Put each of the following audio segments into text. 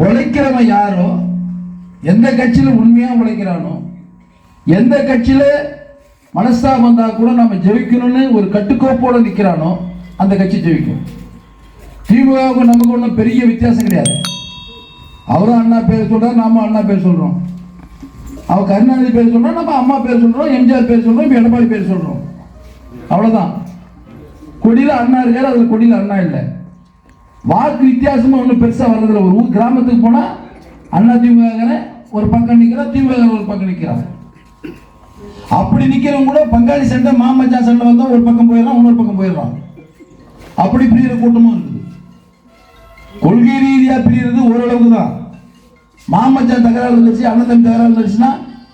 உழைக்கிறவன் யாரோ எந்த கட்சியில் உண்மையாக உழைக்கிறானோ எந்த கட்சியில் மனஸ்தாபம் வந்தால் கூட நம்ம ஜெயிக்கணும்னு ஒரு கட்டுக்கோப்போடு நிற்கிறானோ அந்த கட்சி ஜெயிக்கும். திமுகவுக்கு நமக்கு ஒன்றும் பெரிய வித்தியாசம் கிடையாது. அவரும் அண்ணா பேர் சொல்கிறார் நாம அண்ணா பேர் சொல்கிறோம் அவர் கருணாநிதி பேர் சொல்கிறோம் நம்ம அம்மா பேர் சொல்கிறோம் எம்ஜிஆர் பேர் சொல்கிறோம் இப்போ எடப்பாடி பேர் சொல்கிறோம் அவ்வளோதான் கொடியில் அண்ணா இருக்கார் அதில் கொடியில் அண்ணா இல்லை. வாக்கு வித்தியாசமாக ஒன்றும் பெருசா வர்றதில்ல. ஒரு ஊர் கிராமத்துக்கு போனா அண்ணா திமுக ஒரு பக்கம் நிக்கிறான் திமுக ஒரு பக்கம் நிக்கிறான். அப்படி நிக்கிறவங்க கூட பங்காளி சண்டை மாமச்சான் சண்டை வந்தா ஒரு பக்கம் போயிடறான் இன்னொரு பக்கம் போயிடுறான் அப்படி பிரிகிற கூட்டமும் இருக்குது. கொள்கை ரீதியா பிரியறது ஓரளவுக்கு தான். மாமச்சான் தகராறு இருந்துச்சு அண்ணன் தம்பி தகராறு இருந்துச்சுன்னா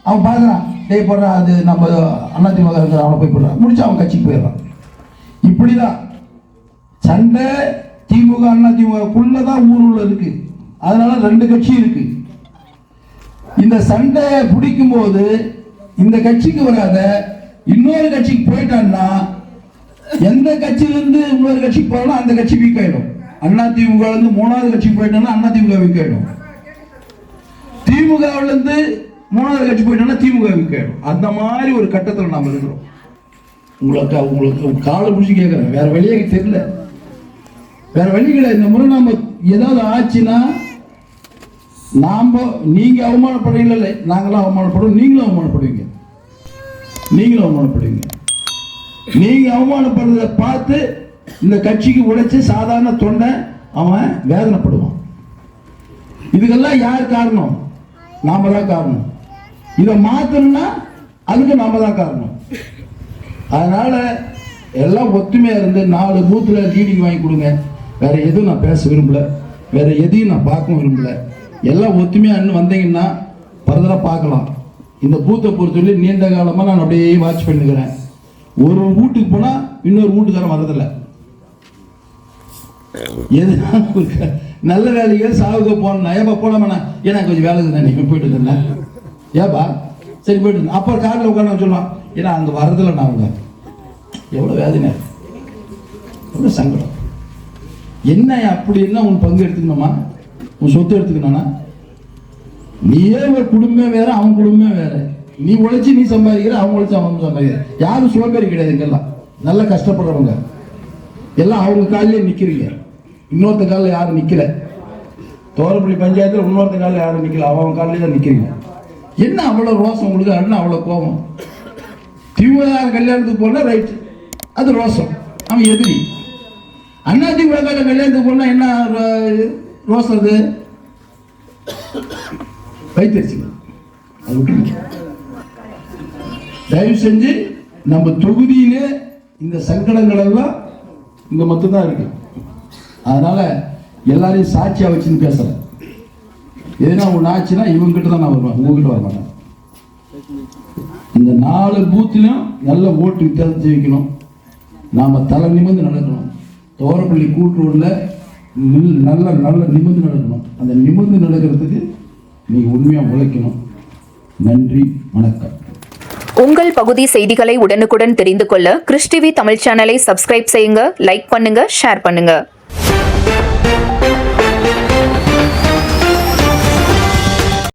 அவன் பார்க்கறான் டேய் போடுறான் அது நம்ம அண்ணா திமுக இருக்கிற அவனை போய் போடுறான். முடிச்சு அவன் கட்சிக்கு போயிடுறான். இப்படிதான். சண்டை திமுக அண்ணா திமுகக்குள்ள தான் ஊருள்ள இருக்கு. அதனால ரெண்டு கட்சி இருக்கு. இந்த சண்டையை பிடிக்கும் போது இந்த கட்சிக்கு வராத இன்னொரு கட்சிக்கு போயிட்டான்னா எந்த கட்சியிலிருந்து இன்னொரு கட்சிக்கு போனாலும் அந்த கட்சி வீக் ஆயிடும். அண்ணா திமுக இருந்து மூணாவது கட்சிக்கு போயிட்டோம்னா அண்ணா திமுக வீக் ஆயிடும். திமுகவுல இருந்து மூணாவது கட்சி போயிட்டோம்னா திமுக வீக் ஆயிடும். அந்த மாதிரி ஒரு கட்டத்தில் நாம இருக்கிறோம். உங்களுக்கு உங்களுக்கு காலை பிடிச்சி கேட்குறேன் வேற வழியே தெரியல. வேற வழி கிடையாது. இந்த முறை நாம ஏதாவது ஆச்சுன்னா நாம நீங்க அவமானப்படுறீங்களா? இல்லை நாங்களாம் அவமானப்படுவோம். நீங்களும் அவமானப்படுவீங்க. நீங்களும் அவமானப்படுவீங்க. நீங்க அவமானப்படுறத பார்த்து இந்த கட்சிக்கு உழைச்சி சாதாரண தொண்டை அவன் வேதனைப்படுவான். இதுக்கெல்லாம் யார் காரணம்? நாம தான் காரணம். இதை மாத்தணும்னா அதுக்கு நாம தான் காரணம். அதனால எல்லாம் ஒத்துமையா இருந்து நாலு பூத்துல லீடிங் வாங்கி கொடுங்க. வேற எதுவும் நான் பேச விரும்பல. வேற எதையும் நான் பார்க்கவும் விரும்பல. எல்லாம் ஒத்துமையா இன்னும் வந்தீங்கன்னா ஃபர்தராக பார்க்கலாம். இந்த பூத்தை பொறுத்தவரை நீண்ட காலமா நான் அப்படியே வாட்ச் பண்ணிக்கிறேன். ஒரு வீட்டுக்கு போனா இன்னொரு வீட்டுக்காரன் வரதில்லை எதுனா நல்ல வேலைக்கு சாவுக்கு போனா ஏப்பா போலாமாண்ணா ஏன்னா கொஞ்சம் வேலை இருக்குண்ணா நீங்க போயிட்டு இருந்தேன் ஏப்பா சரி போயிட்டு இருந்தேன் அப்புறம் காரில் உட்காந்து சொல்லலாம் ஏன்னா அங்கே வரதில்லை நான் அவங்க எவ்வளோ வேதனை. எவ்வளோ சங்கடம். என்ன அப்படி என்ன உன் பங்கு எடுத்துக்கணுமா? உன் சொத்து எடுத்துக்கணும்னா? நீயே ஒரு குடும்பம் வேற அவன் குடும்பம் வேற. நீ உழைச்சி நீ சம்பாதிக்கிற அவன் உழைச்சி அவன் சம்பாதிக்கிற. யாரும் சோம்பேறி கிடையாது இங்கெல்லாம். நல்லா கஷ்டப்படுறவங்க. எல்லாம் அவங்க காலிலே நிற்கிறீங்க இன்னொருத்த காலில் யாரும் நிற்கல தோரப்பள்ளி பஞ்சாயத்தில் இன்னொருத்த காலில் யாரும் நிற்கல அவன் காலிலே தான் நிற்கிறீங்க என்ன அவ்வளோ ரோசம் உங்களுக்கு என்ன அவ்வளோ கோபம்? திமுக கல்யாணத்துக்கு போனால் ரைட் அது ரோசம். அவன் எதிரி. அண்ணா திமுக கல்யாணத்துக்கு போனா என்ன ரோ- அது? வைத்தறிச்சு. அது விட்டுருங்க தயவு செஞ்சு நம்ம தொகுதியிலே இந்த சங்கடங்கள் எல்லாம் இங்க மட்டும்தான் இருக்கு. அதனால எல்லாரையும் சாட்சியா வச்சுன்னு பேசுறேன். எதுனா ஒன்று ஆச்சுன்னா இவங்க கிட்ட தான் நான் வருவேன். உங்ககிட்ட வர இந்த நாலு பூத்திலையும் நல்ல ஓட்டு வித்தியாசம் ஜெயிக்கணும் நாம தலை நிமிர்ந்து நடக்கணும். தோரப்பள்ளி கூட்டுறவுல நில் நல்ல நல்ல நிமிர்ந்து நடக்கணும். அந்த நிமிர்ந்து நடக்கிறதுக்கு நீங்கள் உண்மையாக உழைக்கணும். நன்றி வணக்கம். உங்கள் பகுதி செய்திகளை உடனுக்குடன் தெரிந்து கொள்ள கிறிஸ்டிவி தமிழ் சேனலை சப்ஸ்கிரைப் செய்யுங்க லைக் பண்ணுங்க ஷேர் பண்ணுங்க.